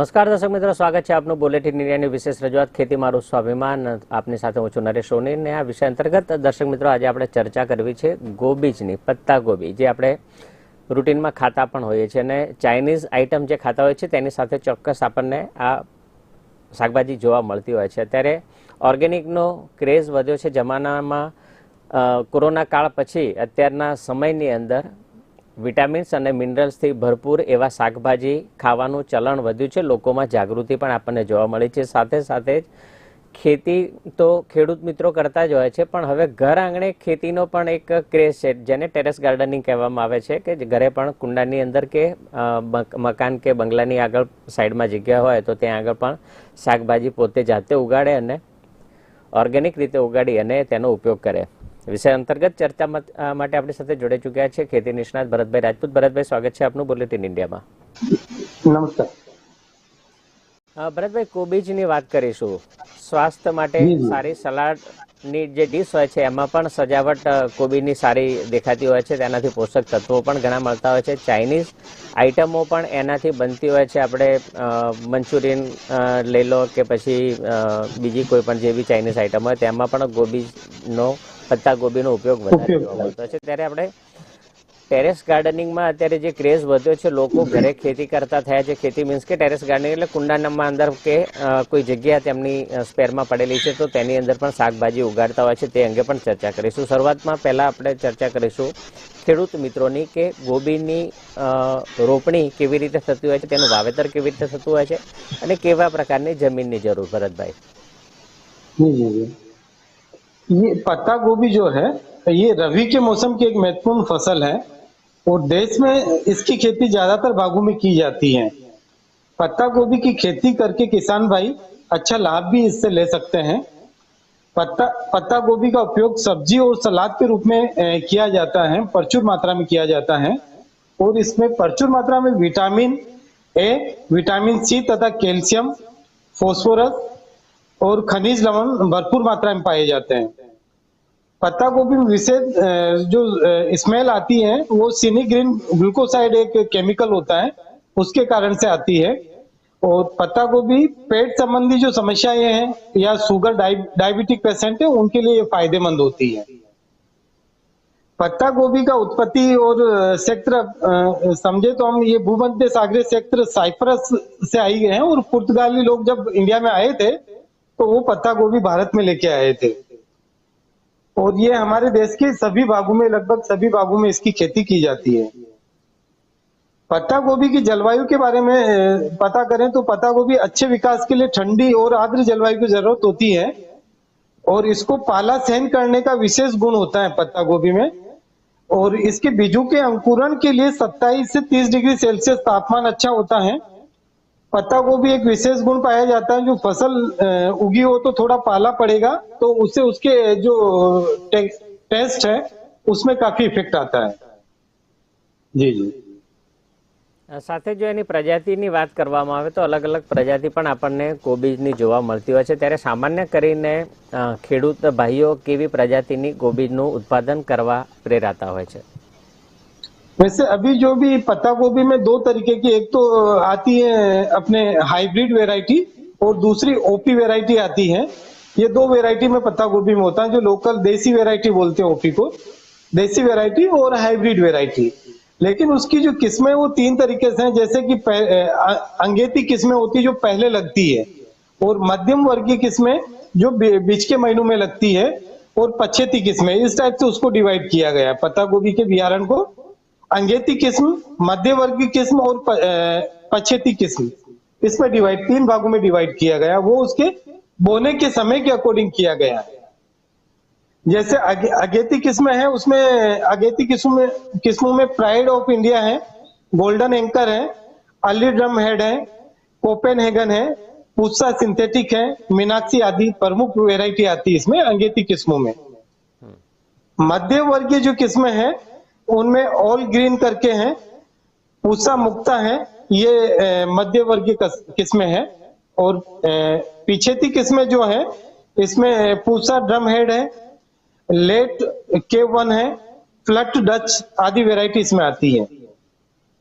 નમસ્કાર દર્શક મિત્રો, સ્વાગત છે આપનું બુલેટિન ઇન્ડિયાની વિશેષ રજૂઆત. ખેતી મારું સ્વાભિમાન. આપની સાથે હું છું નરેશ સોની ને આ વિષય અંતર્ગત દર્શક મિત્રો, આજે આપણે ચર્ચા કરવી છે ગોબીજની, પત્તા ગોબી, જે આપણે રૂટીનમાં ખાતા પણ હોઈએ છીએ અને ચાઇનીઝ આઇટમ જે ખાતા હોય છે, તેની સાથે ચોક્કસ આપણને આ શાકભાજી જોવા મળતી હોય છે. અત્યારે ઓર્ગેનિકનો ક્રેઝ વધ્યો છે. જમાનામાં કોરોના કાળ પછી અત્યારના સમયની અંદર વિટામિન્સ અને મિનરલ્સથી ભરપૂર એવા શાકભાજી ખાવાનું ચલણ વધ્યું છે. લોકોમાં જાગૃતિ પણ આપણને જોવા મળી છે. સાથે સાથે જ ખેતી તો ખેડૂત મિત્રો કરતા જ હોય છે, પણ હવે ઘર આંગણે ખેતીનો પણ એક ક્રેઝ છે, જેને ટેરેસ ગાર્ડનિંગ કહેવામાં આવે છે કે ઘરે પણ કુંડાની અંદર કે મકાન કે બંગલાની આગળ સાઈડમાં જગ્યા હોય તો ત્યાં આગળ પણ શાકભાજી પોતે જાતે ઉગાડે અને ઓર્ગેનિક રીતે ઉગાડી અને તેનો ઉપયોગ કરે. વિષય અંતર્ગત ચર્ચા માટે આપણી સાથે જોડાઈ ચુક્યા છે ખેતી નિષ્ણાત ભરતભાઈ રાજપૂત. ભરતભાઈ સ્વાગત છે આપનું બુલેટિન ઇન્ડિયામાં. નમસ્કાર. ભરતભાઈ કોબીજની વાત કરીશું. સ્વાસ્થ્ય માટે. સારી સલાડની જે ડીશ હોય છે એમાં પણ સજાવટ કોબીની સારી દેખાતી હોય છે. તેનાથી પોષક તત્વો પણ ઘણા મળતા હોય છે. ચાઇનીઝ આઇટમો પણ એનાથી બનતી હોય છે. આપણે મંચુરિયન લઈ લો કે પછી બીજી કોઈ પણ જે બી ચાઇનીઝ આઇટમ હોય તેમાં પણ ગોબીનો પત્તા ગોબીનો ઉપયોગ વધારે જોવા મળતો છે. ત્યારે આપણે ટેરેસ ગાર્ડનિંગમાં અત્યારે જે ક્રેઝ વધ્યો છે લોકો ઘરે ખેતી કરતા થયા છે. ખેતી મીન્સ કે ટેરેસ ગાર્ડનિંગ એટલે કુંડાનામાં અંદર કે કોઈ જગ્યા તેમની સ્પેરમાં પડેલી છે તો તેની અંદર પણ શાકભાજી ઉગાડતા હોય છે તે અંગે પણ ચર્ચા કરીશું. શરૂઆતમાં પહેલાં આપણે ચર્ચા કરીશું ખેડૂત મિત્રોની કે ગોબીની રોપણી કેવી રીતે થતી હોય છે તેનું વાવેતર કેવી રીતે થતું હોય છે અને કેવા પ્રકારની જમીનની જરૂર ભરતભાઈ? ये पत्ता गोभी जो है, ये रवि के मौसम की एक महत्वपूर्ण फ़सल है और देश में इसकी खेती ज़्यादातर भागों में की जाती है। पत्ता गोभी की खेती करके किसान भाई अच्छा लाभ भी इससे ले सकते हैं। पत्ता पत्ता गोभी का उपयोग सब्ज़ी और सलाद के रूप में किया जाता है, प्रचुर मात्रा में किया जाता है। और इसमें प्रचुर मात्रा में विटामिन ए, विटामिन सी तथा कैल्शियम, फास्फोरस और खनिज लवण भरपूर मात्रा में पाए जाते हैं। पत्ता गोभी में विशेष जो स्मेल आती है, वो सिनीग्रीन ग्लूकोसाइड एक केमिकल होता है, उसके कारण से आती है। और पत्ता गोभी पेट संबंधी जो समस्याएँ हैं, या शुगर डाय- डायबिटिक पेशेंट है, उनके लिए ये फ़ायदेमंद होती है। पत्ता गोभी का उत्पत्ति और क्षेत्र समझे तो हम, ये भूमध्य सागरीय क्षेत्र साइप्रस से आई गए हैं, और पुर्तगाली लोग जब इंडिया में आए थे तो वो पत्ता गोभी भारत में लेके आए थे। और ये हमारे देश के सभी भागों में, लगभग सभी भागों में इसकी खेती की जाती है। पत्ता गोभी की जलवायु के बारे में पता करें तो पत्ता गोभी अच्छे विकास के लिए ठंडी और आर्द्र जलवायु की ज़रूरत होती है और इसको पाला सहन करने का विशेष गुण होता है पत्ता गोभी में। और इसके बीजों के अंकुरण के लिए 27 से 30 डिग्री सेल्सियस तापमान अच्छा होता है। पत्ता गोभी एक विशेष गुण पाया जाता है जो फसल अ, उगी हो तो थोड़ा पाला पड़ेगा तो उससे उसके जो टे, टेस्ट है उसमें काफी इफेक्ट आता है जी जी સાથે જો એની પ્રજાતિની વાત કરવામાં આવે તો અલગ અલગ પ્રજાતિ પણ આપણને કોબીજની જોવા મળતી હોય છે ત્યારે સામાન્ય કરીને અ, ખેડૂત ભાઈઓ કેવી પ્રજાતિની કોબીજનું ઉત્પાદન કરવા પ્રેરાતા હોય છે वैसे अभी जो भी पत्ता गोभी में दो तरीके की, एक तो आती है अपने हाइब्रिड वेराइटी और दूसरी ओपी वेराइटी आती है। ये दो वैरायटी में पत्ता गोभी में होता है, जो लोकल देसी वैरायटी बोलते हैं ओपी को। देसी वैरायटी और हाइब्रिड वेराइटी लेकिन उसकी जो किस्में, वो तीन तरीके से हैं। जैसे कि अंगेती किस्में होती है, जो पहले लगती है, और मध्यम वर्गीय किस्में, जो बीच के महीनों में लगती है, और पछेती किस्में। इस टाइप से उसको डिवाइड किया गया पत्ता गोभी के बियारण को अंगेती किस्म मध्य वर्गीय किस्म और पछेती किस्म। इसमें डिवाइड तीन भागों में डिवाइड किया गया। वो उसके बोने के समय के अकॉर्डिंग किया गया। है जैसे अगे, अगेती किस्म है उसमें अगेती किस्म में किस्मों में प्राइड ऑफ़ इंडिया है गोल्डन एंकर है अली ड्रम हेड है कोपेनहेगन है पुस्सा सिंथेटिक है मीनाक्षी आदि प्रमुख वेराइटी आती है इसमें अंगेती किस्मों में। मध्य वर्गीय जो किस्में हैं उनमें ऑल ग्रीन करके हैं। पूसा मुक्ता है, ये मध्य वर्गीय किस्में हैं। और पीछेती किस्में जो है, इसमें पूसा ड्रम हेड है लेट के वन है फ्लट डच आदि वेराइटी इसमें आती है।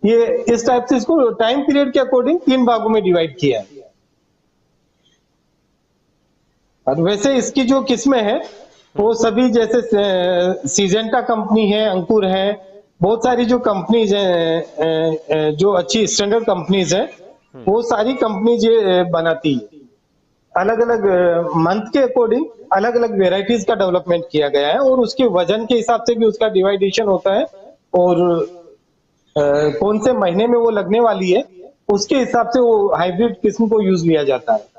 ये, इस टाइप से इसको टाइम पीरियड के अकॉर्डिंग तीन भागों में डिवाइड किया है। और वैसे इसकी जो किस्में हैं वो सभी जैसे सीजेंटा कंपनी है अंकुर है बहुत सारी जो कंपनीज़ हैं जो अच्छी स्टैंडर्ड कंपनीज़ है वो सारी कंपनीज़ ये बनाती है। अलग अलग मंथ के अकॉर्डिंग अलग अलग वेराइटीज का डेवलपमेंट किया गया है और उसके वज़न के हिसाब से भी उसका डिवाइडेशन होता है और कौन से महीने में वो लगने वाली है उसके हिसाब से वो हाइब्रिड किस्म को यूज़ लिया जाता है।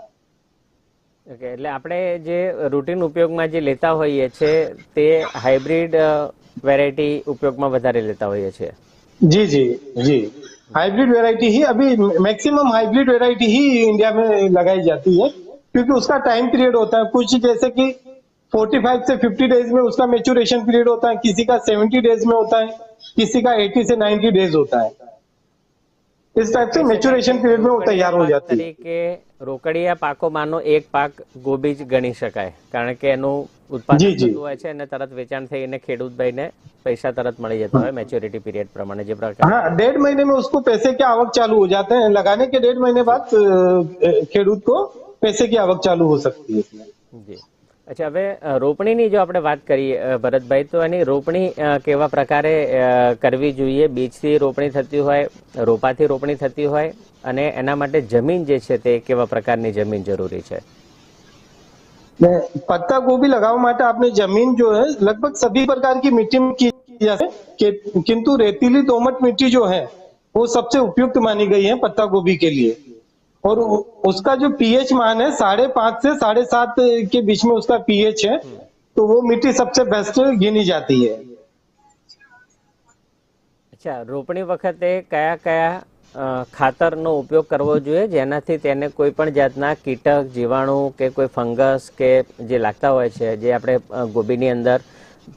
ઓકે એટલે આપણે જે રૂટીન ઉપયોગમાં જે લેતા હોઈએ છે તે હાઇબ્રિડ વેરાયટી ઉપયોગમાં વધારે લેતા હોઈએ છીએ जी जी जी हाइब्रिड वैरायटी ही अभी मैक्सिमम हाइब्रिड वैरायटी ही इंडिया में लगाई जाती है क्योंकि उसका टाइम पीरियड होता है कुछ जैसे कि 45 से 50 डेज में उसका मेचुरेशन पीरियड होता है किसी का 70 डेज में होता है किसी का 80 से 90 डेज होता है इस टाइप से मेचुरेशन पीरियड में वो तैयार हो जाती है તરીકે રોકડિયા પાકોમાંનો એક પાક ગોબીજ ગણી શકાય કારણ કે એનું ઉત્પાદન જી, જી. થતું હોય છે અને તરત વેચાણ થઈને ખેડૂતભાઈને પૈસા તરત મળી જતા હોય મેચ્યોરિટી પીરિયડ પ્રમાણે જે પ્રકાર हाँ डेढ़ महीने में उसको पैसे की आवक चालू हो जाते हैं लगाने के डेढ़ महीने बाद अ, खेडूत को पैसे की आवक चालू हो सकती है इसमें જી અચ્છા હવે અ, રોપણીની જો આપણે વાત કરીએ અ, ભરતભાઈ તો એની રોપણી અ, કેવા પ્રકારે અ, કરવી જોઈએ બીજથી રોપણી થતી હોય રોપાથી રોપણી થતી હોય અને એના માટે જમીન જે છે તે કેવા પ્રકારની જમીન જરૂરી છે मैं पत्ता गोभी लगाओ माटे आपने जमीन जो है लगभग सभी प्रकार की मिट्टी में की जाए कि- किंतु रेतीली दोमट मिट्टी जो है वो सबसे उपयुक्त मानी गई है पत्ता गोभी के लिए और उ- उसका जो पीएच मान है साढ़े पांच से साढ़े सात के बीच में उसका पीएच है तो वो मिट्टी सबसे बेस्ट गिनी जाती है અચ્છા રોપણી વખતે કયા કયા અ, ખાતરનો ઉપયોગ કરવો જોઈએ જેનાથી તેને કોઈ પણ જાતના કીટક જીવાણુ કે કોઈ ફંગસ કે જે લાગતા હોય છે જે આપણે અ, ગોબીની અંદર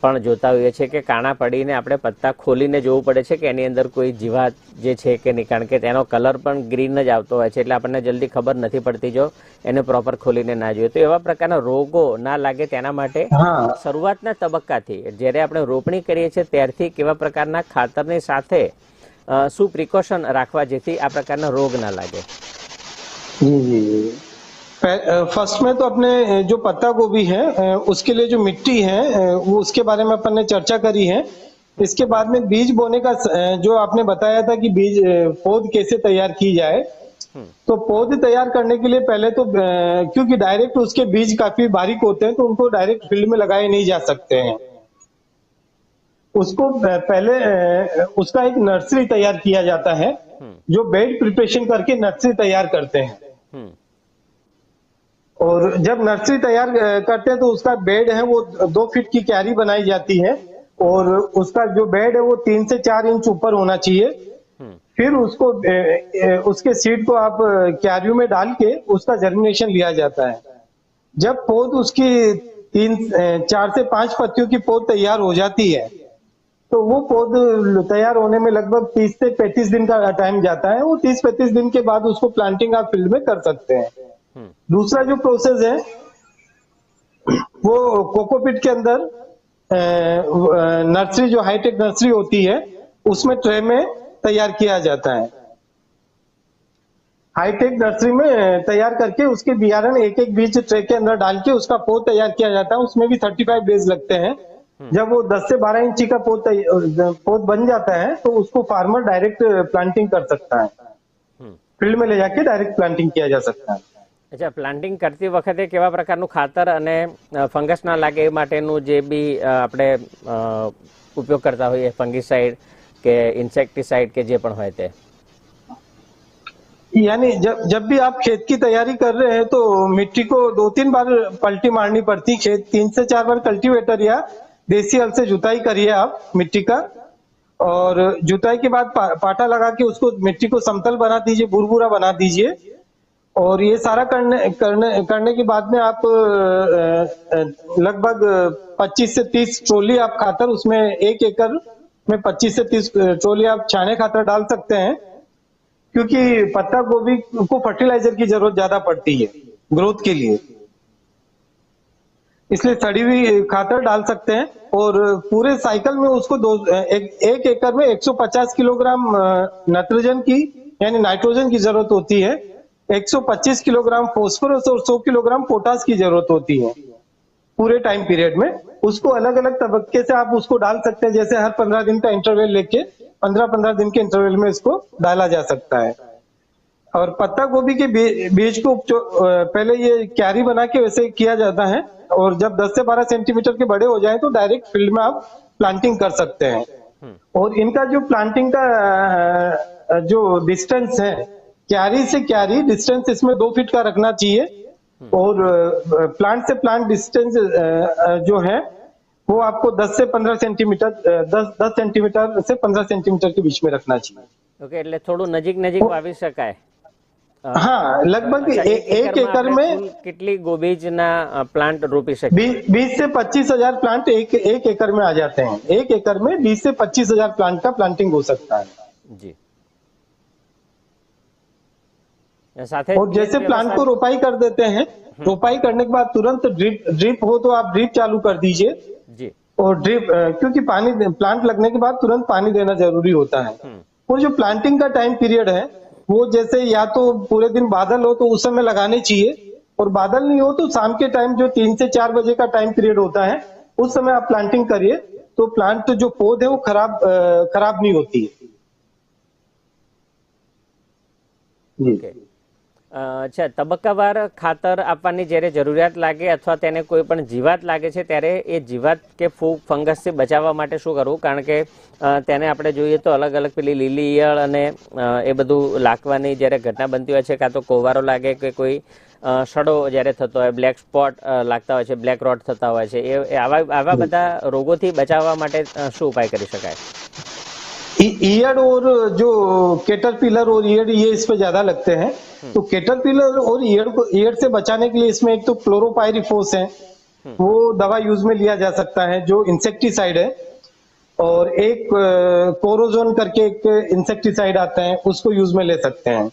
પણ જોતા હોઈએ છીએ કે કાણા પડીને આપણે પત્તા ખોલીને જોવું પડે છે કે એની અંદર કોઈ જીવાત જે છે કે નહીં? કારણ કે તેનો કલર પણ ગ્રીન જ આવતો હોય છે એટલે આપણને જલ્દી ખબર નથી પડતી જો એને પ્રોપર ખોલીને ના જોઈએ. તો એવા પ્રકારના રોગો ના લાગે તેના માટે શરૂઆતના તબક્કાથી જ્યારે આપણે રોપણી કરીએ છીએ ત્યારથી કેવા પ્રકારના ખાતરની સાથે શું પ્રિકોશન રાખવા જેથી આ પ્રકારના રોગ ના લાગે? જી જી फ़र्स्ट में तो अपने जो पत्ता गोभी है उसके लिए जो मिट्टी है वो उसके बारे में अपन ने चर्चा करी है। इसके बाद में बीज बोने का जो आपने बताया था कि बीज पौध कैसे तैयार की जाए। हम्म, तो पौध तैयार करने के लिए पहले तो क्योंकि डायरेक्ट उसके बीज काफ़ी बारीक होते हैं तो उनको डायरेक्ट फ़ील्ड में लगाए नहीं जा सकते हैं। उसको पहले उसका एक नर्सरी तैयार किया जाता है हम्म, जो बेड प्रिपरेशन करके नर्सरी तैयार करते हैं। हम्म, और जब नर्सरी तैयार करते हैं तो उसका बेड है वो दो फीट की क्यारी बनाई जाती है और उसका जो बेड है वो तीन से चार इंच ऊपर होना चाहिए। हम्म, फिर उसको उसके सीड को आप क्यारियों में डाल के उसका जर्मिनेशन लिया जाता है। जब पौध उसकी तीन चार से पाँच पत्तियों की पौध तैयार हो जाती है तो वो पौध तैयार होने में लगभग 30 से 35 दिन का टाइम जाता है। वो 30-35 दिन के बाद उसको प्लांटिंग आप फ़ील्ड में कर सकते हैं। दूसरा जो प्रोसेस है वो कोकोपिट के अंदर नर्सरी जो हाईटेक नर्सरी होती है उसमें ट्रे में तैयार किया जाता है। हाईटेक नर्सरी में तैयार करके उसके बियारण एक एक बीज ट्रे के अंदर डाल के उसका पौध तैयार किया जाता है। उसमें भी 35 डेज़ लगते हैं। जब वो 10 से 12 इंची का पौध तै- पौध बन जाता है तो उसको फार्मर डायरेक्ट प्लांटिंग कर सकता है। हम्म. फ़ील्ड में ले जाके डायरेक्ट प्लांटिंग किया जा सकता है। અચ્છા પ્લાન્ટિંગ કરતી વખતે કેવા પ્રકારનું ખાતર અને ફંગસ ના લાગે એ માટેનું જે બી અ, આપણે અ, ઉપયોગ કરતા હોઈએ ફંગીસાઇડ કે ઇન્સેક્ટિસાઇડ કે જે પણ હોય તે यानी जब जब भी आप खेत की तैयारी कर रहे हैं तो मिट्टी को दो तीन बार पलटी मारनी पड़ती खेत तीन से चार बार कल्टीवेटर या देसी हल से जुताई करिए आप मिट्टी का और जुताई के बाद पा, पाटा लगा के उसको मिट्टी को समतल बना दीजिए बुरबुरा बना दीजिए और ये सारा करने करने करने के बाद में आप लगभग 25 से 30 ट्रोली आप खातर उसमें एक एकड़ में 25 से 30 ट्रोली आप छाने खातर डाल सकते हैं क्योंकि पत्ता गोभी को फर्टिलाइज़र की ज़रूरत ज़्यादा पड़ती है ग्रोथ के लिए। इसलिए सड़ी हुई खातर डाल सकते हैं और पूरे साइकिल में उसको दो एक, एक एकड़ में 150 किलोग्राम नाइट्रोजन की यानी नाइट्रोजन की ज़रूरत होती है 125 किलोग्राम फोस्फोरस और 100 किलोग्राम पोटास की ज़रूरत होती है। पूरे टाइम पीरियड में। उसको अलग अलग तबक्के से आप उसको डाल सकते हैं। जैसे हर पंद्रह दिन का इंटरवल लेके पंद्रह पंद्रह दिन के इंटरवल में इसको डाला जा सकता है। और पत्ता गोभी के बीज को पहले ये क्यारी बना के वैसे किया जाता है। और जब 10 से 12 सेंटीमीटर के बड़े हो जाए तो डायरेक्ट फ़ील्ड में आप प्लांटिंग कर सकते हैं। और इनका जो प्लांटिंग का जो डिस्टेंस है क्यारी से क्यारी डिस्टेंस इसमें दो फीट का रखना चाहिए और प्लांट से प्लांट डिस्टेंस जो है वो आपको 10 से 15 सेंटीमीटर अ, 10 10 सेंटीमीटर से 15 सेंटीमीटर के बीच में रखना चाहिए ઓકે એટલે થોડું નજીક નજીક વાવી શકાય અ, हाँ लगभग અચ્છા, ए, એક एक એકરમાં एकड़ આપણે में કુલ કેટલી ગોબીજના પ્લાન્ટ રોપી શકીએ बीस बीस से पच्चीस हजार प्लांट एक एक एकड़ में आ जाते हैं एक एकड़ में बीस से पच्चीस हजार प्लांट का प्लांटिंग हो सकता है જી और जैसे प्लांट को रोपाई कर देते हैं रोपाई करने के बाद तुरंत ड्रिप ड्रिप हो तो आप ड्रिप चालू कर दीजिए। जी। और ड्रिप क्योंकि पानी प्लांट लगने के बाद तुरंत पानी देना ज़रूरी होता है। और जो प्लांटिंग का टाइम पीरियड है वो जैसे या तो पूरे दिन बादल हो तो उस समय लगाने चाहिए। और बादल नहीं हो तो शाम के टाइम जो तीन से चार बजे का टाइम पीरियड होता है उस समय आप प्लांटिंग करिए। तो प्लांट जो पौध है वो खराब खराब नहीं होती है। जी। okay. અ, અચ્છા તબક્કાવાર ખાતર આપવાની જ્યારે જરૂરિયાત લાગે અથવા તેને કોઈ પણ જીવાત લાગે છે ત્યારે એ જીવાત કે ફૂગ ફંગસથી બચાવવા માટે શું કરવું કારણ કે અ, તેને આપણે જોઈએ તો અલગ અલગ પેલી લીલી ઈયળ અને અ, એ બધું લાગવાની જ્યારે ઘટના બનતી હોય છે કાં તો કોવારો લાગે કે કોઈ અ, સડો જ્યારે થતો હોય બ્લેક સ્પોટ લાગતા હોય છે બ્લેક રોડ થતા હોય છે એ એ આવા આવા બધા રોગોથી બચાવવા માટે અ, શું ઉપાય કરી શકાય इ- ईयड और जो केटरपिलर और ईयड ये इस पे ज्यादा लगते हैं तो केटरपिलर और ईयड को ईयड से बचाने के लिए इसमें एक तो क्लोरोपायरिफोस है वो दवा यूज़ में लिया जा सकता है जो इंसेक्टिसाइड है। और एक कोरोजोन करके एक इंसेक्टिसाइड आता है उसको यूज़ में ले सकते हैं।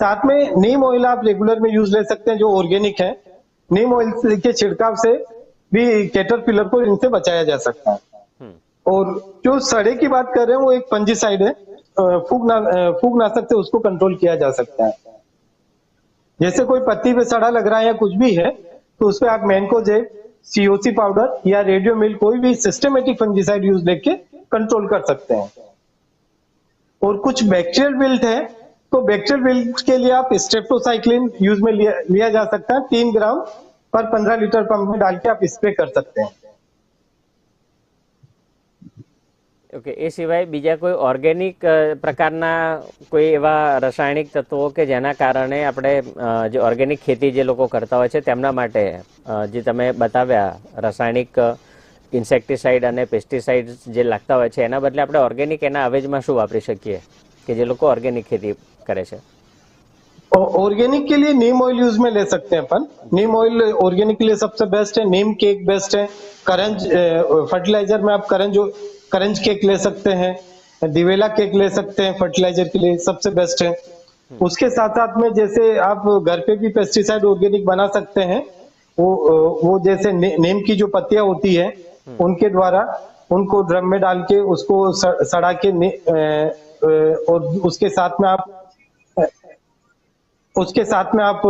साथ में नीम ऑयल आप रेगुलर में यूज़ ले सकते हैं जो ऑर्गेनिक है। नीम ऑयल के छिड़काव से भी केटरपिलर को इनसे बचाया जा सकता है। और जो सड़े की बात कर रहे हैं वो एक पंजीसाइड है फूक फूगना अ, फूगनाशक से उसको कंट्रोल किया जा सकता है। जैसे कोई पत्ती पे सड़ा लग रहा है या कुछ भी है तो उस पर आप मैनकोजेब सीओसी पाउडर या रेडियो मिल कोई भी सिस्टमेटिक फंजीसाइड यूज़ लेके कंट्रोल कर सकते हैं। और कुछ बैक्टीरियल बिल्ट है तो बैक्टीरियल बिल्ट के लिए आप स्ट्रेप्टोसाइक्लिन यूज़ में लिया, लिया जा सकता है तीन ग्राम पर पंद्रह लीटर पंप में डाल के आप स्प्रे कर सकते हैं। ઓકે એ સિવાય બીજા કોઈ ઓર્ગેનિક અ, પ્રકારના કોઈ એવા રાસાયણિક તત્વો કે જેના કારણે આપણે અ, જે ઓર્ગેનિક ખેતી જે લોકો કરતા હોય છે તેમના માટે અ, જે તમે બતાવ્યા રાસાયણિક ઇન્સેક્ટિસાઇડ અને પેસ્ટિસાઇડ જે લાગતા હોય છે એના બદલે આપણે ઓર્ગેનિક એના અવેજમાં શું વાપરી શકીએ કે જે લોકો ઓર્ગેનિક खेती કરે છે ऑर्गेनिक के लिए नीम ऑयल यूज में ले सकते हैं अपन नीम ऑयल ऑर्गेनिक के लिए सबसे बेस्ट है नीम केक बेस्ट है करंज फर्टिलाइजर में आप करंज करंज केक ले सकते हैं दिवेला केक ले सकते हैं फर्टिलाइज़र के लिए सबसे बेस्ट है। उसके साथ साथ में जैसे आप घर पे भी पेस्टिसाइड ऑर्गेनिक बना सकते हैं वो वो जैसे नी- नीम की जो पत्तियाँ होती है उनके द्वारा उनको ड्रम में डाल के उसको सड़ा के नी- अ, अ, और उसके साथ में आप उसके साथ में आप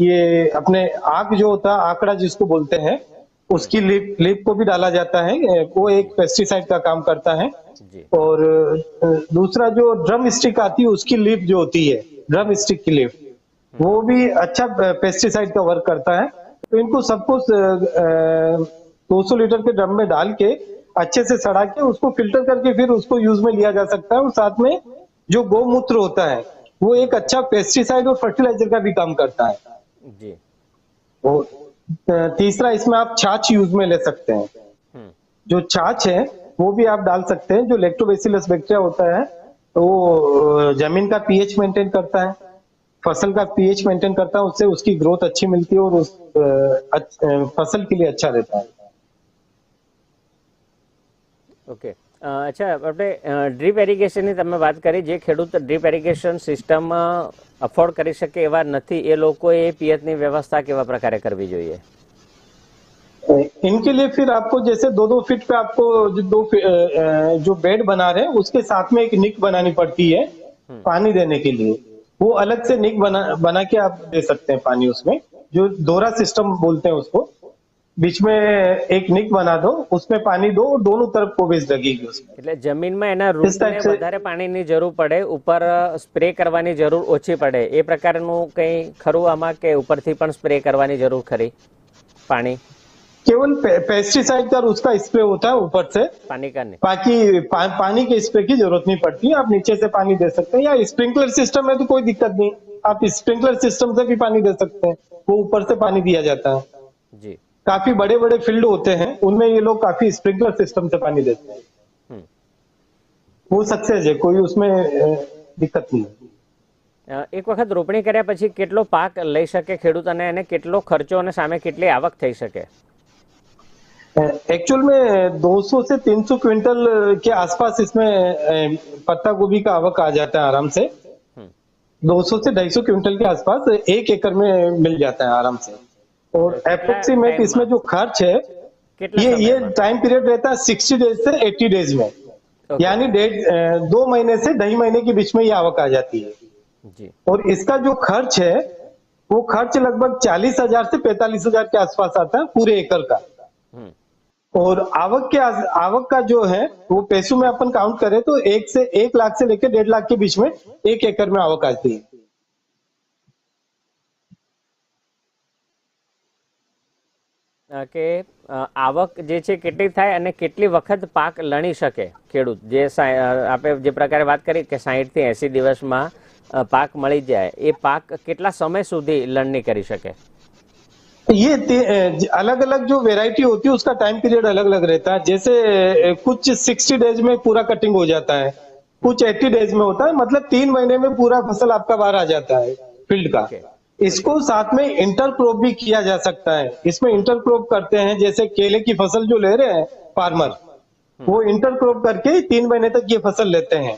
ये अपने आग जो होता है आंकड़ा जिसको बोलते हैं उसकी लिप लिप को भी डाला जाता है वो एक पेस्टिसाइड का काम करता है। और दूसरा जो ड्रम स्टिक आती है उसकी लिप जो होती है ड्रम स्टिक की लिप वो भी अच्छा पेस्टिसाइड का वर्क करता है। तो इनको सबको दो सौ लीटर के ड्रम में डाल के अच्छे से सड़ा के उसको फ़िल्टर करके फिर उसको यूज़ में लिया जा सकता है। और साथ में जो गौमूत्र होता है वो एक अच्छा पेस्टिसाइड और फर्टिलाइज़र का भी काम करता है। જી और तो तीसरा इसमें आप छाछ यूज़ में ले सकते हैं। हम्म। जो छाछ है वो भी आप डाल सकते हैं। जो लेक्ट्रोबेसिलस बैक्टीरिया होता है तो वो ज़मीन का पीएच मेंटेन करता है फ़सल का पीएच मेंटेन करता है उससे उसकी ग्रोथ अच्छी मिलती है और उस फ़सल के लिए अच्छा रहता है। Okay okay. અચ્છા આપણે ડ્રીપ એરિગેશનની તમે વાત કરી જે ખેડૂત ડ્રીપ એરિગેશન સિસ્ટમ અફોર્ડ કરી શકે એવા નથી એ લોકોએ પિયતની વ્યવસ્થા કેવા પ્રકારે કરવી જોઈએ इनके लिए फिर आपको जैसे दो दो फीट पे आपको जो दो फी- अ, अ, जो बेड बना रहे हैं उसके साथ में एक निक बनानी पड़ती है पानी देने के लिए वो अलग से निक बना बना के आप दे सकते हैं पानी उसमें जो दोहरा सिस्टम बोलते हैं उसको बीच में एक निक बना दो उसमें पानी दो और दोनों तरफ कोवेज लगेगी उसमें એટલે જમીનમાં એના રૂટને type से- વધારે પાણીની જરૂર પડે ઉપર સ્પ્રે કરવાની જરૂર ઓછી પડે એ પ્રકારનું કંઈ ખરું આમાં કે ઉપરથી પણ સ્પ્રે કરવાની જરૂર ખરી પાણી केवल पे, पेस्टिसाइड का और उसका स्प्रे होता है ऊपर से પાણી કાને बाकी पा, पानी के स्प्रे की जरूरत नहीं पड़ती है आप नीचे से पानी दे सकते हैं या स्प्रिंकलर सिस्टम है तो कोई दिक्कत नहीं आप स्प्रिंकलर सिस्टम से भी पानी दे सकते हैं वो ऊपर से पानी दिया जाता है જી काफी बड़े बड़े फील्ड होते हैं उनमें ये लोग काफी स्प्रिंकलर सिस्टम से पानी देते हैं हम्म। वो सक्सेस है कोई उसमें अ, दिक्कत नहीं है અ, એક વખત રોપણી કર્યા પછી કેટલો પાક લઈ શકે ખેડૂત અને એને કેટલો ખર્ચો અને સામે કેટલી આવક થઈ શકે एक्चुअल में 200 से 300 क्विंटल के आसपास इसमें अ, पत्ता गोभी का आवक आ जाता है आराम से हम्म, 200 से 250 क्विंटल के आसपास एक एकड़ में मिल जाता है आराम से और अप्रोक्सीमेट इसमें जो खर्च है ये ये टाइम पीरियड रहता है सिक्सटी डेज़ से एट्टी डेज़ में। Okay. यानी दो महीने से ढाई महीने के बीच में ये आवक आ जाती है। जी। और इसका जो खर्च है वो खर्च लगभग चालीस हज़ार से पैतालीस हज़ार के आसपास आता है पूरे एकड़ का। और आवक के आवक का जो है वो पैसों में अपन काउंट करें तो एक से एक लाख से लेकर डेढ़ लाख के बीच में एक एकड़ में आवक आती है। કે અ, આવક જે છે કેટલી થાય અને કેટલી વખત પાક લણી શકે ખેડૂત જે સા- અ, આપણે જે પ્રકારે વાત કરી કે સાહીઠ થી એસી દિવસમાં અ, પાક મળી જાય એ પાક કેટલા સમય સુધી લણણી કરી શકે ये अलग अलग जो वेराइटी होती है उसका टाइम पीरियड अलग अलग रहता है जैसे अ, कुछ सिक्सटी डेज में पूरा कटिंग हो जाता है कुछ एट्टी डेज में होता है मतलब तीन महीने में पूरा फसल आपका बाहर आ जाता है फील्ड का Okay. इसको साथ में इंटरक्रोप भी किया जा सकता है। इसमें इंटरक्रोप करते हैं जैसे केले की फ़सल जो ले रहे हैं फार्मर हम्म। वो इंटरक्रोप करके तीन महीने तक ये फ़सल लेते हैं।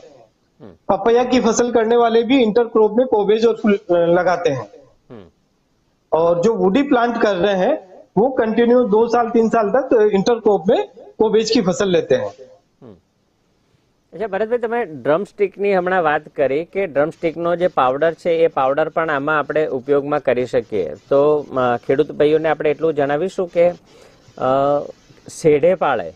हम्म। पपैया की फ़सल करने वाले भी इंटरक्रोप में कोबेज और लगाते हैं। हम्म। और जो वुडी प्लांट कर रहे हैं वो कंटिन्यू दो साल तीन साल तक इंटरक्रोप में कोबेज की फ़सल लेते हैं। અચ્છા, ભરતભાઈ, તમે ડ્રમસ્ટિકની હમણાં વાત કરી કે ડ્રમસ્ટિકનો જે પાવડર છે, એ પાવડર પણ આમાં આપણે ઉપયોગમાં કરી શકીએ. તો ખેડૂત ભાઈઓને આપણે એટલું જણાવીશું કે શેઢે પાળે.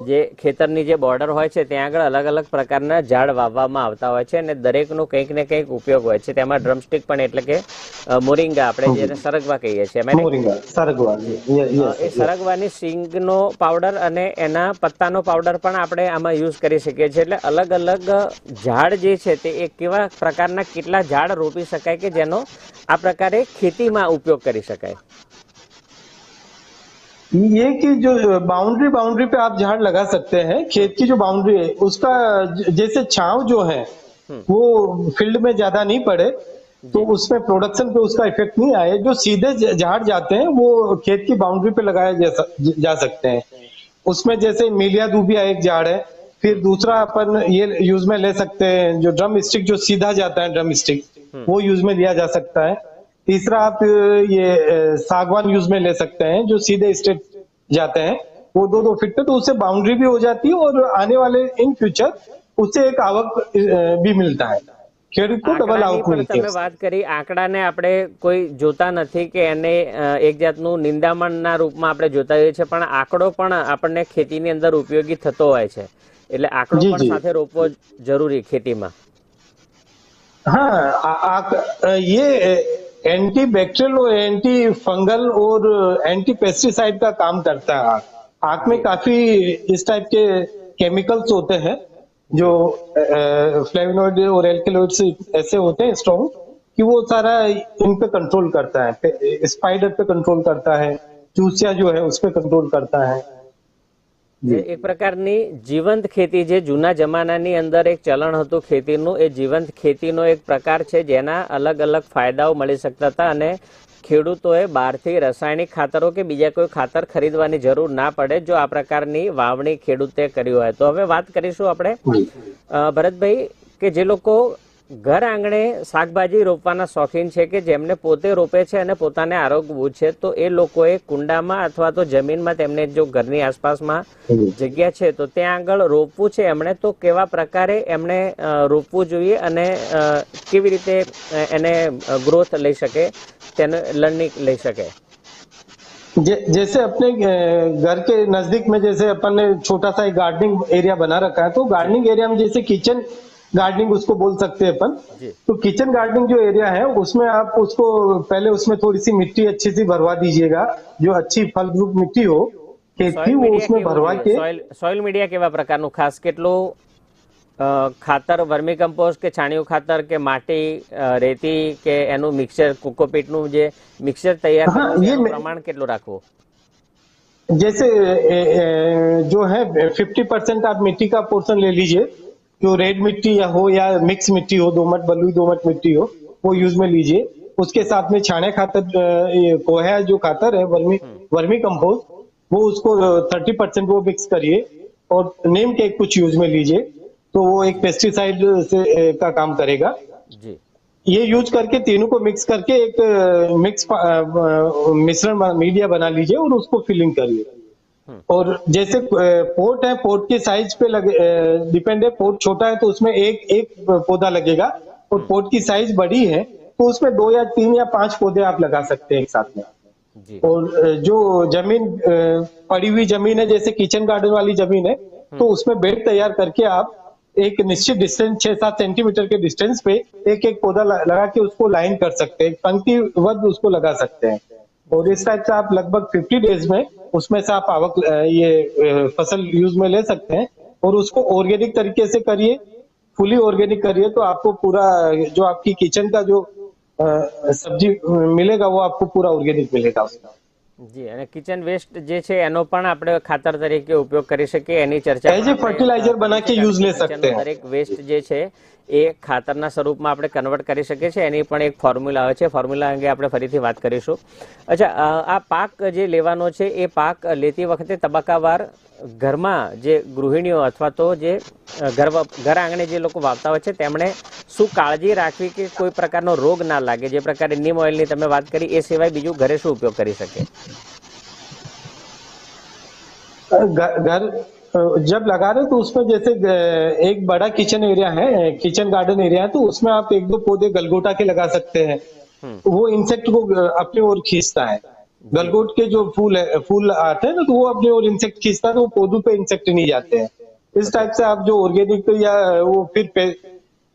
જે ખેતરની જે બોર્ડર હોય છે ત્યાં આગળ અલગ અલગ પ્રકારના ઝાડ વાવવામાં આવતા હોય છે અને દરેકનું કંઈક ને કંઈક ઉપયોગ હોય છે. તેમાં ડ્રમસ્ટિક પણ એટલે કે મોરિંગા આપણે જેને સરગવા કહીએ છીએ એ સરગવાની સિંગનો પાવડર અને એના પત્તાનો પાવડર પણ આપણે આમાં યુઝ કરી શકીએ છીએ. એટલે અલગ અલગ ઝાડ જે છે તે એક કેવા પ્રકારના કેટલા ઝાડ રોપી શકાય કે જેનો આ પ્રકારે ખેતીમાં ઉપયોગ કરી શકાય. ये कि जो बाउंड्री बाउंड्री पे आप झाड़ लगा सकते हैं खेत की जो बाउंड्री है उसका जैसे छाव जो है वो फ़ील्ड में ज़्यादा नहीं पड़े तो उसमें प्रोडक्शन पे उसका इफ़ेक्ट नहीं आए। जो सीधे झाड़ जाते हैं वो खेत की बाउंड्री पे लगाए जा, जा सकते हैं। उसमें जैसे मिलिया दूबिया एक झाड़ है फिर दूसरा अपन ये यूज़ में ले सकते हैं जो ड्रम स्टिक जो सीधा जाता है ड्रम स्टिक वो यूज़ में लिया जा सकता है। तीसरा आप अ, ये अ, सागवान यूज में ले सकते हैं जो सीधे स्टेट जाते हैं वो दो दो फीट पे तो उससे बाउंड्री भी हो जाती है और आने वाले इन फ्यूचर उससे एक आवक अ, भी मिलता है ખેડૂત को डबल આંકડાની आवक પણ मिलती તમે है વાત કરી આંકડાને આપણે કોઈ જોતા નથી કે એને અ, એક જાતનું નિંદામણના રૂપમાં આપણે જોતા હોઈએ છીએ પણ આંકડો પણ આપણને ખેતીની અંદર ઉપયોગી થતો હોય છે એટલે આંકડો જી, પણ જી. સાથે રોપવો જરૂરી ખેતીમાં हाँ आ, आ, ये एंटी बैक्टीरियल और एंटी फंगल और एंटी पेस्टिसाइड का काम करता है आग। आक में काफ़ी इस टाइप के केमिकल्स होते हैं, जो फ्लेवोनॉइड और एल्केलॉइड्स ऐसे होते हैं स्ट्रॉन्ग कि वो सारा इन पे कंट्रोल करता है। स्पाइडर पे कंट्रोल करता है, चूसिया जो है उस पर कंट्रोल करता है। એક પ્રકારની જીવંત ખેતી જે જૂના જમાનાની અંદર એક ચલણ હતું ખેતીનું. એ જીવંત ખેતીનો એક પ્રકાર છે જેના અલગ અલગ ફાયદાઓ મળી શકતા હતા અને ખેડૂતોએ બહારથી રાસાયણિક ખાતરો કે બીજા કોઈ ખાતર ખરીદવાની જરૂર ના પડે જો આ પ્રકારની વાવણી ખેડૂતે કરી હોય. તો હવે વાત કરીશું આપણે ભરતભાઈ કે જે લોકો ઘર આંગણે શાકભાજી રોપવાના શોખીન છે કે જેમને પોતે રોપે છે અને પોતાને આરોગવું છે તો એ લોકોએ કુંડામાં અથવા તો જમીનમાં તેમને જો ઘરની આસપાસમાં જગ્યા છે તો ત્યાં આગળ રોપવું છે એમણે તો કેવા પ્રકારે એમણે અ, રોપવું જોઈએ અને અ, કેવી રીતે અ, એને ગ્રોથ લઈ શકે તેને લર્નિંગ લઈ શકે जे- जैसे अपने अ, घर के नजदीक में जैसे अपन ने छोटा सा एक गार्डनिंग एरिया बना रखा है तो गार्डनिंग एरिया में जैसे किचन गार्डनिंग उसको बोल सकते हैं अपन जी तो किचन गार्डनिंग जो एरिया है उसमें आप उसको पहले उसमें थोड़ी सी मिट्टी अच्छी सी भरवा दीजिएगा जो अच्छी फलद्रुप मिट्टी हो खेत की સોઇલ वो મીડિયા उसमें કેવું भरवा જોઈએ? के સોઇલ સોઇલ મીડિયા કેવા પ્રકારનું ખાસ કેટલું અ, ખાતર વર્મી કમ્પોસ્ટ કે છાણિયું ખાતર કે માટી અ, રેતી કે એનું મિક્સર કોકોપીટનું જે મિક્સર તૈયાર હા, કરવું છે, એ એનું મે- પ્રમાણ કેટલું રાખવું जैसे ए, ए, जो है फिफ्टी परसेंट आप मिट्टी का पोर्शन ले लीजिए जो रेड मिट्टी या हो या मिक्स मिट्टी हो दोमट बलुई दोमट मिट्टी हो वो यूज़ में लीजिए। उसके साथ में छाने खातर कोहा जो खातर है वर्मी वर्मी कंपोस्ट वो उसको थर्टी परसेंट वो मिक्स करिए और नीम के कुछ यूज़ में लीजिए तो वो एक पेस्टिसाइड से का काम करेगा। જી ये यूज़ करके तीनों को मिक्स करके एक मिक्स मिश्रण मीडिया बना लीजिए और उसको फिलिंग करिए। और जैसे पोर्ट है पोर्ट के साइज़ पे लगे डिपेंड है पोर्ट छोटा है तो उसमें एक एक पौधा लगेगा। और पोर्ट की साइज़ बड़ी है तो उसमें दो या तीन या पाँच पौधे आप लगा सकते हैं एक साथ में। और जो ज़मीन पड़ी हुई ज़मीन है जैसे किचन गार्डन वाली ज़मीन है तो उसमें बेड तैयार करके आप एक निश्चित डिस्टेंस छह सात सेंटीमीटर के डिस्टेंस पे एक एक पौधा लगा के उसको लाइन कर सकते हैं। पंक्तिबद्ध उसको लगा सकते हैं। और इस टाइप से आप लगभग 50 डेज़ में उसमें से आप आवक ये फ़सल यूज़ में ले सकते हैं और उसको ऑर्गेनिक तरीके से करिए फुली ऑर्गेनिक करिए तो आपको पूरा, जो आपकी किचन का जो सब्ज़ी मिलेगा वो आपको पूरा ऑर्गेनिक मिलेगा उसका। જી અને કિચન વેસ્ટ જે છે એનો પણ આપણે ખાતર તરીકે ઉપયોગ કરી શકીએ. એની ચર્ચા એઝ ફર્ટિલાઇઝર બના કે યુઝ લે શકતે. હૈ દરેક વેસ્ટ જે છે એ ખાતરના સ્વરૂપમાં આપણે કન્વર્ટ કરી શકીએ છીએ. એની પણ એક ફોર્મ્યુલા આવે છે. ફોર્મ્યુલા અંગે આપણે ફરીથી વાત કરીશું. અચ્છા આ પાક જે લેવાનો છે એ પાક લેતી વખતે તબક્કાવાર ઘરમાં જે ગૃહિણીઓ અથવા તો જે અ, ઘર વપ- ઘર આંગણે જે લોકો વાવતા હોય છે તેમણે શું કાળજી રાખવી કે કોઈ પ્રકારનો રોગ ના લાગે જે પ્રકારે નીમ ઓઇલની તમે વાત કરી એ સિવાય બીજું ઘરે શું ઉપયોગ કરી શકે घर घर, अ, जब लगा रहे हो तो उसमें जैसे अ, एक बड़ा किचन एरिया है किचन गार्डन एरिया है तो उसमें आप एक दो पौधे गलगोटा के लगा सकते हैं हम्म। वो इंसेक्ट को अ, अपनी ओर खींचता है गलगोट के जो फूल है फूल आते हैं ना तो वो अपने ओर इंसेक्ट खींचता है तो वो पौधों पे इंसेक्ट नहीं जाते हैं। इस टाइप से आप जो ऑर्गेनिक या वो फिर पे,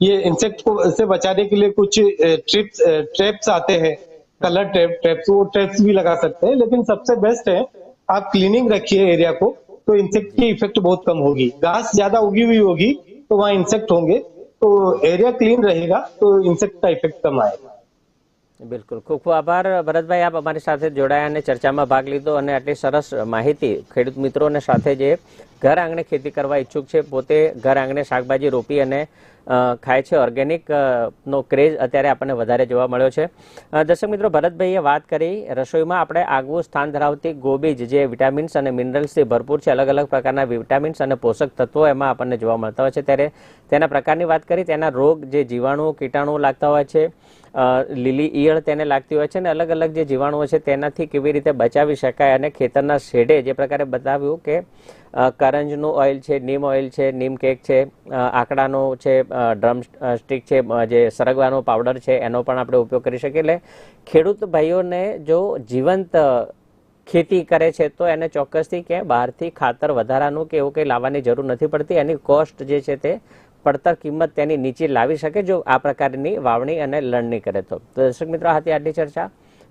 ये इंसेक्ट को से बचाने के लिए कुछ ट्रिप्स ट्रैप्स आते हैं कलर ट्रैप ट्रैप्स वो ट्रैप्स भी लगा सकते हैं लेकिन सबसे बेस्ट है आप क्लीनिंग रखिए एरिया को तो इंसेक्ट की इफ़ेक्ट बहुत कम होगी। घास ज़्यादा उगी हुई होगी तो वहाँ इंसेक्ट होंगे तो एरिया क्लीन रहेगा तो इंसेक्ट का इफ़ेक्ट कम आएगा। બિલકુલ. ખૂબ ખૂબ આભાર. ભરતભાઈ, આપ અમારી સાથે જોડાયા અને ચર્ચામાં ભાગ લીધો અને આટલી સરસ માહિતી ખેડૂત મિત્રોને સાથે જે ઘર આંગણે ખેતી કરવા ઈચ્છુક છે, પોતે ઘર આંગણે શાકભાજી રોપી અને ખાય છે. ઓર્ગેનિક નો ક્રેઝ અત્યારે આપણને વધારે જોવા મળ્યો છે. દર્શક મિત્રો, ભરતભાઈએ વાત કરી. રસોઈમાં આપણે આગવું સ્થાન ધરાવતી ગોબીજ જે વિટામિન્સ અને મિનરલ્સથી ભરપૂર છે અલગ અલગ પ્રકારના વિટામિન્સ અને પોષક તત્વો એમાં આપણને જોવા મળતા હોય છે. ત્યારે તેના પ્રકારની વાત કરી, તેના રોગ જે જીવાણુઓ કીટાણુઓ લાગતા હોય છે લીલી ઈયળ તેને લાગતી હોય છે અને અલગ અલગ જે જીવાણુઓ છે તેનાથી કેવી રીતે બચાવી શકાય અને ખેતરના શેડે જે પ્રકારે બતાવ્યું કે કરંજનું ઓઇલ છે નીમ ઓઇલ છે નીમ કેક છે અ, આકડાનો છે અ, ડ્રમ સ્ટિક છે અ, જે સરગવાનો પાવડર છે એનો પણ આપણે ઉપયોગ કરી શકીએ એટલે ખેડૂત ભાઈઓને જો જીવંત અ, ખેતી કરે છે તો એને ચોક્કસથી ક્યાંય બહારથી ખાતર વધારાનું કે એવું કંઈ લાવવાની જરૂર નથી પડતી એની કોસ્ટ જે છે તે પડતર કિંમત તેની નીચે લાવી શકે જો આ પ્રકારની વાવણી અને લણણી કરે તો તો દર્શક મિત્રો આ હતી આજની ચર્ચા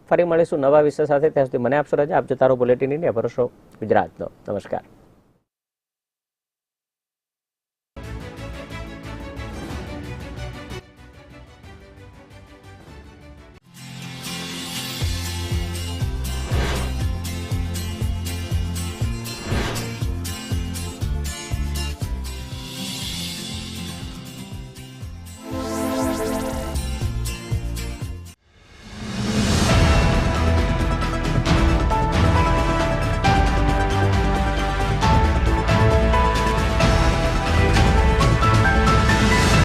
ફરી મળીશું નવા વિષય સાથે ત્યાં સુધી મને આપશો રજા આપ જોતા રહો બુલેટિન ઇન્ડિયા ભરોસો ગુજરાતનો નમસ્કાર